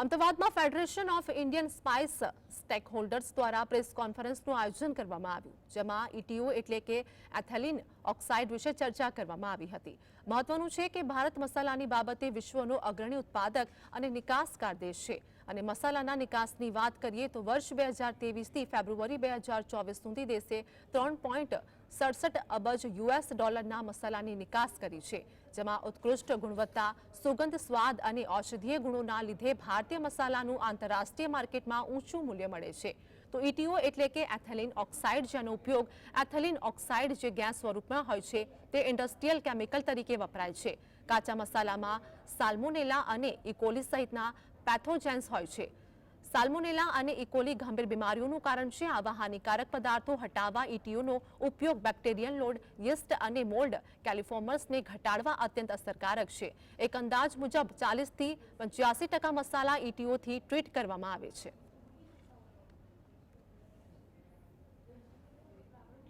અમદાવાદમાં federation of Indian spice stakeholders દ્વારા press કોન્ફરન્સનું આયોજન કરવામાં આવ્યું, જેમાં ઇટીઓ એટલે કે એથેલિન ઓક્સાઇડ વિશે ચર્ચા કરવામાં આવી હતી. મહત્વનું છે કે ભારત મસાલાની બાબતે વિશ્વનો અગ્રણી ઉત્પાદક અને નિકાસકાર દેશ છે. અને મસાલાના નિકાસની વાત કરીએ તો વર્ષ બે હજાર તેવીસથી ફેબ્રુઆરી બે હજાર ચોવીસ સુધી દેશે ત્રણ પોઈન્ટ સડસઠ અબજ યુએસ ડોલરના મસાલાની નિકાસ કરી છે. જેમાં ઉત્કૃષ્ટ ગુણવત્તા, સુગંધ સ્વાદ અને ઔષધીય ગુણોના લીધે ભારતીય મસાલાનું આંતરરાષ્ટ્રીય માર્કેટમાં ઊંચું મૂલ્ય મળે છે. તો ઇટીઓ એટલે કે એથેલિન ઓક્સાઇડ, જેનો ઉપયોગ એથેલિન ઓક્સાઇડ જે ગેસ સ્વરૂપમાં હોય છે, તે ઇન્ડસ્ટ્રીયલ કેમિકલ તરીકે વપરાય છે. કાચા મસાલામાં સાલ્મોનેલા અને ઇકોલી સહિતના પેથોજેન્સ હોય છે. સાલ્મોનેલા અને ઇકોલી ગંભીર બીમારીઓનું કારણ છે. આવા હાનિકારક પદાર્થો હટાવવા ઇટીઓનો ઉપયોગ બેક્ટેરિયલ લોડ, યસ્ટ અને મોલ્ડ કેલિફોર્મર્સને ઘટાડવા અત્યંત અસરકારક છે. એક અંદાજ મુજબ ચાલીસથી પંચ્યાસી ટકા મસાલા ઇટીઓથી ટ્રીટ કરવામાં આવે છે.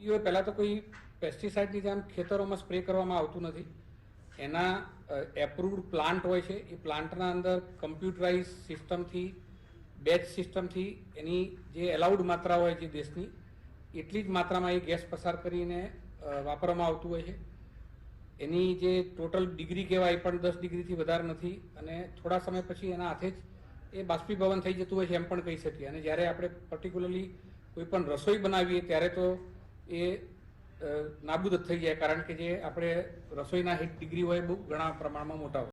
એ પહેલાં તો કોઈ પેસ્ટિસાઇડની જેમ ખેતરોમાં સ્પ્રે કરવામાં આવતું નથી. એના એપ્રુવડ પ્લાન્ટ હોય છે. એ પ્લાન્ટના અંદર કમ્પ્યુટરાઇઝ સિસ્ટમથી બેચ સિસ્ટમથી એની જે એલાઉડ માત્રા હોય છે દેશની, એટલી જ માત્રામાં એ ગેસ પસાર કરીને વાપરવામાં આવતું હોય છે. એની જે ટોટલ ડિગ્રી કહેવાય પણ દસ ડિગ્રીથી વધારે નથી અને થોડા સમય પછી એના હાથે જ એ બાષ્પીભવન થઈ જતું હોય છે એમ પણ કહી શકીએ. અને જ્યારે આપણે પર્ટિક્યુલરલી કોઈ પણ રસોઈ બનાવીએ ત્યારે તો એ નાબૂદ જ થઈ જાય કારણ કે જે આપણે રસોઈના હીટ ડિગ્રી હોય બહુ ઘણા પ્રમાણમાં મોટા હોય.